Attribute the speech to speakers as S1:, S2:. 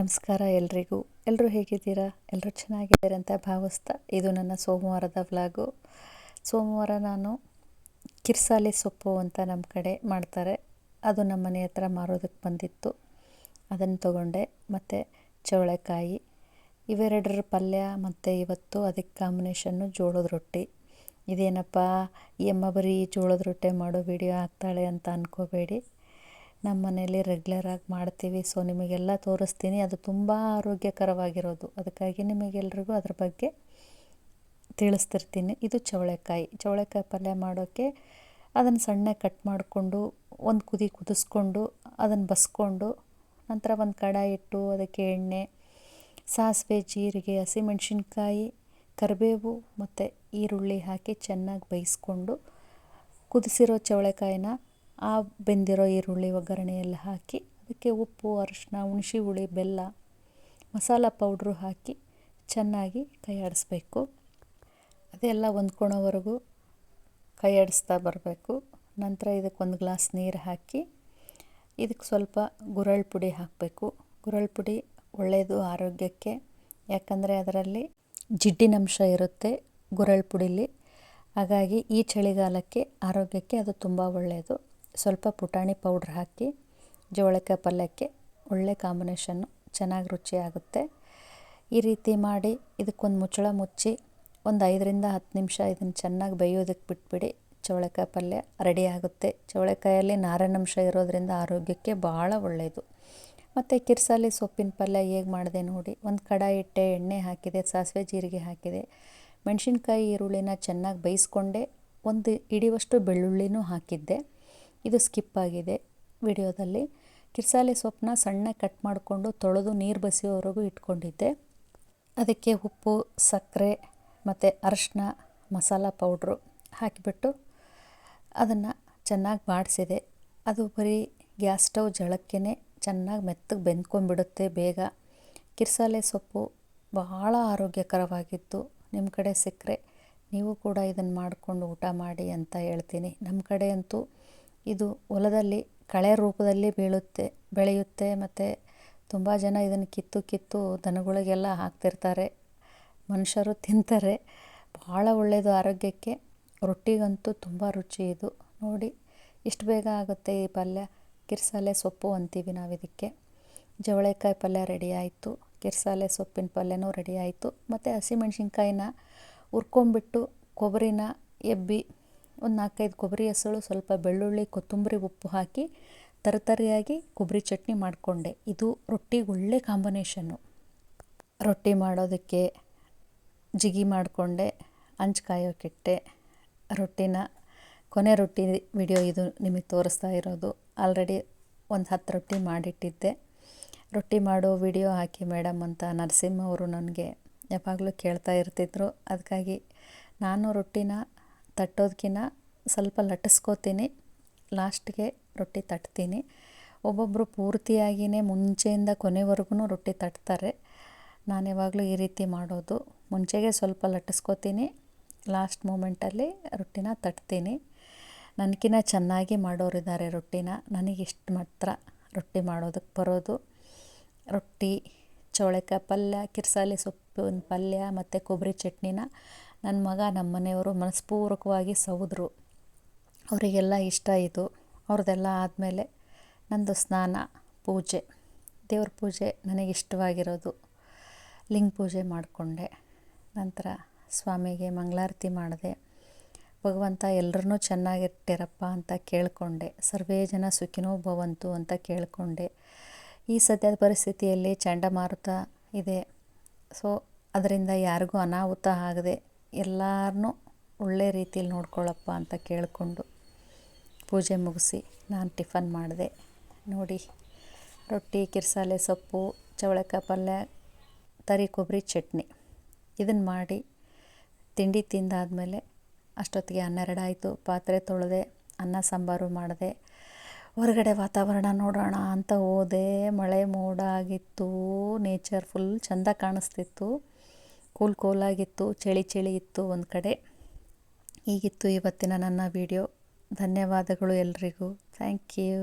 S1: ನಮಸ್ಕಾರ ಎಲ್ರಿಗೂ. ಎಲ್ಲರೂ ಹೇಗಿದ್ದೀರಾ? ಎಲ್ಲರೂ ಚೆನ್ನಾಗಿದ್ದಾರೆ ಅಂತ ಭಾವಿಸ್ತಾ ಇದು ನನ್ನ ಸೋಮವಾರದ ವ್ಲಾಗು. ಸೋಮವಾರ ನಾನು ಕಿರ್ಸಾಲೆ ಸೊಪ್ಪು ಅಂತ ನಮ್ಮ ಕಡೆ ಮಾಡ್ತಾರೆ. ಅದು ನಮ್ಮ ಮನೆ ಹತ್ರ ಮಾರೋದಕ್ಕೆ ಬಂದಿತ್ತು. ಅದನ್ನು ತಗೊಂಡೆ. ಮತ್ತು ಚವಳೆಕಾಯಿ, ಇವೆರಡರ ಪಲ್ಯ ಮತ್ತು ಇವತ್ತು ಅದಕ್ಕೆ ಕಾಂಬಿನೇಷನ್ನು ಜೋಳದ ರೊಟ್ಟಿ. ಇದೇನಪ್ಪ, ಈ ಬರೀ ಜೋಳದ ರೊಟ್ಟೆ ಮಾಡೋ ವಿಡಿಯೋ ಹಾಕ್ತಾಳೆ ಅಂತ ಅಂದ್ಕೋಬೇಡಿ ನಮ್ಮ ಮನೇಲಿ ರೆಗ್ಯುಲರಾಗಿ ಮಾಡ್ತೀವಿ. ಸೊ ನಿಮಗೆಲ್ಲ ತೋರಿಸ್ತೀನಿ. ಅದು ತುಂಬ ಆರೋಗ್ಯಕರವಾಗಿರೋದು. ಅದಕ್ಕಾಗಿ ನಿಮಗೆಲ್ರಿಗೂ ಅದ್ರ ಬಗ್ಗೆ ತಿಳಿಸ್ತಿರ್ತೀನಿ. ಇದು ಚವಳೆಕಾಯಿ ಚವಳೆಕಾಯಿ ಪಲ್ಯ ಮಾಡೋಕ್ಕೆ ಅದನ್ನು ಸಣ್ಣಗೆ ಕಟ್ ಮಾಡಿಕೊಂಡು ಒಂದು ಕುದಿ ಕುದಿಸ್ಕೊಂಡು ಅದನ್ನು ಬಸ್ಕೊಂಡು ನಂತರ ಒಂದು ಕಡಾಯಿ ಇಟ್ಟು ಅದಕ್ಕೆ ಎಣ್ಣೆ, ಸಾಸಿವೆ, ಜೀರಿಗೆ, ಹಸಿಮೆಣ್ಸಿನ್ಕಾಯಿ, ಕರಿಬೇವು ಮತ್ತು ಈರುಳ್ಳಿ ಹಾಕಿ ಚೆನ್ನಾಗಿ ಬೇಯಿಸ್ಕೊಂಡು ಕುದಿಸಿರೋ ಚವಳೆಕಾಯಿನ ಆ ಬೆಂದಿರೋ ಈರುಳ್ಳಿ ಒಗ್ಗರಣೆಯಲ್ಲಿ ಹಾಕಿ, ಅದಕ್ಕೆ ಉಪ್ಪು ಅರಶಿನ ಹುಣಸಿ ಹುಳಿ, ಬೆಲ್ಲ, ಮಸಾಲ ಪೌಡ್ರು ಹಾಕಿ ಚೆನ್ನಾಗಿ ಕೈ ಆಡಿಸ್ಬೇಕು. ಅದೆಲ್ಲ ಹೊಂದ್ಕೊಳೋವರೆಗೂ ಕೈ ಆಡಿಸ್ತಾ ಬರಬೇಕು. ನಂತರ ಇದಕ್ಕೆ ಒಂದು ಗ್ಲಾಸ್ ನೀರು ಹಾಕಿ, ಇದಕ್ಕೆ ಸ್ವಲ್ಪ ಗುರಳ್ ಪುಡಿ ಹಾಕಬೇಕು. ಗುರಳ್ ಪುಡಿ ಒಳ್ಳೆಯದು ಆರೋಗ್ಯಕ್ಕೆ, ಯಾಕಂದರೆ ಅದರಲ್ಲಿ ಜಿಡ್ಡಿನಂಶ ಇರುತ್ತೆ ಗುರಳ್ ಪುಡಿಲಿ. ಹಾಗಾಗಿ ಈ ಚಳಿಗಾಲಕ್ಕೆ ಆರೋಗ್ಯಕ್ಕೆ ಅದು ತುಂಬ ಒಳ್ಳೆಯದು ಸ್ವಲ್ಪ ಪುಟಾಣಿ ಪೌಡ್ರ್ ಹಾಕಿ ಜೋಳಕ್ಕೆ ಪಲ್ಯಕ್ಕೆ ಒಳ್ಳೆ ಕಾಂಬಿನೇಷನ್ನು ಚೆನ್ನಾಗಿ ರುಚಿಯಾಗುತ್ತೆ. ಈ ರೀತಿ ಮಾಡಿ ಇದಕ್ಕೊಂದು ಮುಚ್ಚಳ ಮುಚ್ಚಿ ಒಂದು ಐದರಿಂದ ಹತ್ತು ನಿಮಿಷ ಇದನ್ನು ಚೆನ್ನಾಗಿ ಬೇಯೋದಕ್ಕೆ ಬಿಟ್ಬಿಡಿ. ಚವಳಕಾಯಿ ಪಲ್ಯ ರೆಡಿ ಆಗುತ್ತೆ. ಚವಳೆಕಾಯಲ್ಲಿ ನಾರಿನಂಶ ಇರೋದರಿಂದ ಆರೋಗ್ಯಕ್ಕೆ ಭಾಳ ಒಳ್ಳೆಯದು ಮತ್ತು ಕಿರ್ಸಾಲಿ ಸೊಪ್ಪಿನ ಪಲ್ಯ ಹೇಗೆ ಮಾಡಿದೆ ನೋಡಿ. ಒಂದು ಕಡಾಯಿ ಇಟ್ಟೆ, ಎಣ್ಣೆ ಹಾಕಿದೆ, ಸಾಸಿವೆ ಜೀರಿಗೆ ಹಾಕಿದೆ. ಮೆಣಸಿನ್ಕಾಯಿ ಈರುಳ್ಳಿನ ಚೆನ್ನಾಗಿ ಬೇಯಿಸ್ಕೊಂಡೆ. ಒಂದು ಹಿಡಿಯುವಷ್ಟು ಬೆಳ್ಳುಳ್ಳಿನೂ ಹಾಕಿದ್ದೆ. ಇದು ಸ್ಕಿಪ್ ಆಗಿದೆ ವಿಡಿಯೋದಲ್ಲಿ. ಕಿರ್ಸಾಲೆ ಸೊಪ್ಪನ್ನ ಸಣ್ಣ ಕಟ್ ಮಾಡಿಕೊಂಡು ತೊಳೆದು ನೀರು ಬಸಿಯೋವರೆಗೂ ಇಟ್ಕೊಂಡಿದ್ದೆ. ಅದಕ್ಕೆ ಉಪ್ಪು, ಸಕ್ಕರೆ ಮತ್ತು ಅರಶಿನ ಮಸಾಲ ಪೌಡ್ರು ಹಾಕಿಬಿಟ್ಟು ಅದನ್ನು ಚೆನ್ನಾಗಿ ಬಾಡಿಸಿದೆ. ಅದು ಬರೀ ಗ್ಯಾಸ್ ಸ್ಟವ್ ಜಳಕ್ಕೇ ಚೆನ್ನಾಗಿ ಮೆತ್ತಗೆ ಬೆಂದ್ಕೊಂಡ್ಬಿಡುತ್ತೆ ಬೇಗ. ಕಿರ್ಸಾಲೆ ಸೊಪ್ಪು ಬಹಳ ಆರೋಗ್ಯಕರವಾಗಿತ್ತು. ನಿಮ್ಮ ಕಡೆ ಸಿಕ್ಕರೆ ನೀವು ಕೂಡ ಇದನ್ನು ಮಾಡಿಕೊಂಡು ಊಟ ಮಾಡಿ ಅಂತ ಹೇಳ್ತೀನಿ. ನಮ್ಮ ಕಡೆ ಅಂತೂ ಇದು ಹೊಲದಲ್ಲಿ ಕಳೆ ರೂಪದಲ್ಲಿ ಬೀಳುತ್ತೆ, ಬೆಳೆಯುತ್ತೆ ಮತ್ತು ತುಂಬ ಜನ ಇದನ್ನು ಕಿತ್ತು ಕಿತ್ತು ದನಗಳಿಗೆಲ್ಲ ಹಾಕ್ತಿರ್ತಾರೆ. ಮನುಷ್ಯರು ತಿಂತಾರೆ. ಭಾಳ ಒಳ್ಳೆಯದು ಆರೋಗ್ಯಕ್ಕೆ. ರೊಟ್ಟಿಗಂತೂ ತುಂಬ ರುಚಿ ಇದು. ನೋಡಿ, ಇಷ್ಟು ಬೇಗ ಆಗುತ್ತೆ ಈ ಪಲ್ಯ. ಕಿರ್ಸಾಲೆ ಸೊಪ್ಪು ಅಂತೀವಿ ನಾವು ಇದಕ್ಕೆ ಜವಳೆಕಾಯಿ ಪಲ್ಯ ರೆಡಿ ಆಯಿತು. ಕಿರ್ಸಾಲೆ ಸೊಪ್ಪಿನ ಪಲ್ಯನೂ ರೆಡಿ ಆಯಿತು. ಮತ್ತು ಹಸಿಮೆಣ್ಸಿನ್ಕಾಯಿನ ಹುರ್ಕೊಂಬಿಟ್ಟು ಕೊಬ್ಬರಿನ ಎಬ್ಬಿ ಒಂದು ನಾಲ್ಕೈದು ಕೊಬ್ಬರಿ ಹೆಸಳು, ಸ್ವಲ್ಪ ಬೆಳ್ಳುಳ್ಳಿ, ಕೊತ್ತಂಬರಿ ಉಪ್ಪು ಹಾಕಿ ತರತರಿಯಾಗಿ ಕೊಬ್ಬರಿ ಚಟ್ನಿ ಮಾಡಿಕೊಂಡೆ. ಇದು ರೊಟ್ಟಿಗೆ ಒಳ್ಳೆ ಕಾಂಬಿನೇಷನ್ನು. ರೊಟ್ಟಿ ಮಾಡೋದಕ್ಕೆ ಜಿಗಿ ಮಾಡಿಕೊಂಡೆ ಹಂಚು ಕಾಯೋಕ್ಕಿಟ್ಟೆ ರೊಟ್ಟಿನ ಕೊನೆ ರೊಟ್ಟಿ ವಿಡಿಯೋ ಇದು ನಿಮಗೆ ತೋರಿಸ್ತಾ ಇರೋದು. ಆಲ್ರೆಡಿ ಒಂದು ಹತ್ತು ರೊಟ್ಟಿ ಮಾಡಿಟ್ಟಿದ್ದೆ. ರೊಟ್ಟಿ ಮಾಡೋ ವಿಡಿಯೋ ಹಾಕಿ ಮೇಡಮ್ ಅಂತ ನರಸಿಂಹ ಅವರು ನನಗೆ ಯಾವಾಗಲೂ ಕೇಳ್ತಾ ಇರ್ತಿದ್ರು. ಅದಕ್ಕಾಗಿ ನಾನು ರೊಟ್ಟಿನ ತಟ್ಟೋದಕ್ಕಿಂತ ಸ್ವಲ್ಪ ಲಟ್ಟಿಸ್ಕೋತೀನಿ. ಲಾಸ್ಟ್ಗೆ ರೊಟ್ಟಿ ತಟ್ತೀನಿ. ಒಬ್ಬೊಬ್ಬರು ಪೂರ್ತಿಯಾಗಿಯೇ ಮುಂಚೆಯಿಂದ ಕೊನೆವರೆಗೂ ರೊಟ್ಟಿ ತಟ್ತಾರೆ. ನಾನು ಯಾವಾಗಲೂ ಈ ರೀತಿ ಮಾಡೋದು. ಮುಂಚೆಗೆ ಸ್ವಲ್ಪ ಲಟ್ಟಿಸ್ಕೋತೀನಿ. ಲಾಸ್ಟ್ ಮೂಮೆಂಟಲ್ಲಿ ರೊಟ್ಟಿನ ತಟ್ತೀನಿ. ನನಗಿನ್ನ ಚೆನ್ನಾಗಿ ಮಾಡೋರಿದ್ದಾರೆ ರೊಟ್ಟಿನ. ನನಗೆ ಇಷ್ಟು ಮಾತ್ರ ರೊಟ್ಟಿ ಮಾಡೋದಕ್ಕೆ ಬರೋದು. ರೊಟ್ಟಿ, ಚೌಳೆಕಾಯಿ ಪಲ್ಯ, ಕಿರ್ಸಾಲಿ ಸೊಪ್ಪಿನ ಪಲ್ಯ ಮತ್ತು ಕೊಬ್ಬರಿ ಚಟ್ನಿನ ನನ್ನ ಮಗ ನಮ್ಮ ಮನೆಯವರು ಮನಸ್ಪೂರ್ವಕವಾಗಿ ಸವಿದ್ರು ಅವರಿಗೆಲ್ಲ ಇಷ್ಟ ಆಯಿತು ಅವ್ರದ್ದೆಲ್ಲ ಆದಮೇಲೆ ನಂದು ಸ್ನಾನ, ಪೂಜೆ. ದೇವ್ರ ಪೂಜೆ ನನಗೆ ಇಷ್ಟವಾಗಿರೋದು. ಲಿಂಗ ಪೂಜೆ ಮಾಡಿಕೊಂಡೆ. ನಂತರ ಸ್ವಾಮಿಗೆ ಮಂಗಳಾರತಿ ಮಾಡಿದೆ. ಭಗವಂತ ಎಲ್ಲರನ್ನೂ ಚೆನ್ನಾಗಿಟ್ಟಿರಪ್ಪ ಅಂತ ಕೇಳಿಕೊಂಡೆ. ಸರ್ವೇ ಜನ ಸುಖಿನೋ ಭವಂತು ಅಂತ ಕೇಳಿಕೊಂಡೆ. ಈ ಸದ್ಯದ ಪರಿಸ್ಥಿತಿಯಲ್ಲಿ ಚಂಡಮಾರುತ ಇದೆ. ಸೊ ಅದರಿಂದ ಯಾರಿಗೂ ಅನಾಹುತ ಆಗದೆ ಎಲ್ಲರನ್ನೂ ಒಳ್ಳೆ ರೀತಿಯಲ್ಲಿ ನೋಡ್ಕೊಳ್ಳಪ್ಪ ಅಂತ ಕೇಳಿಕೊಂಡು ಪೂಜೆ ಮುಗಿಸಿ ನಾನು ಟಿಫನ್ ಮಾಡಿದೆ. ನೋಡಿ, ರೊಟ್ಟಿ, ಕಿರ್ಸಾಲೆ ಸೊಪ್ಪು ಚವಳಕಾಯಿ ಪಲ್ಯ, ತರಿ ಕೊಬ್ಬರಿ ಚಟ್ನಿ. ಇದನ್ನು ಮಾಡಿ ತಿಂಡಿ ತಿಂದಾದಮೇಲೆ ಅಷ್ಟೊತ್ತಿಗೆ ಹನ್ನೆರಡು ಆಯಿತು ಪಾತ್ರೆ ತೊಳೆದೆ, ಅನ್ನ ಸಾಂಬಾರು ಮಾಡಿದೆ. ಹೊರಗಡೆ ವಾತಾವರಣ ನೋಡೋಣ ಅಂತ ಹೋದೆ. ಮಳೆ ಮೋಡ ಆಗಿತ್ತು. ನೇಚರ್ ಫುಲ್ ಚೆಂದ ಕಾಣಿಸ್ತಿತ್ತು. ಕೂಲ್ ಕೂಲಾಗಿತ್ತು, ಚಳಿ ಚಳಿ ಇತ್ತು ಒಂದು ಕಡೆ. ಹೀಗಿತ್ತು ಇವತ್ತಿನ ನನ್ನ ವಿಡಿಯೋ ಧನ್ಯವಾದಗಳು ಎಲ್ರಿಗೂ. Thank you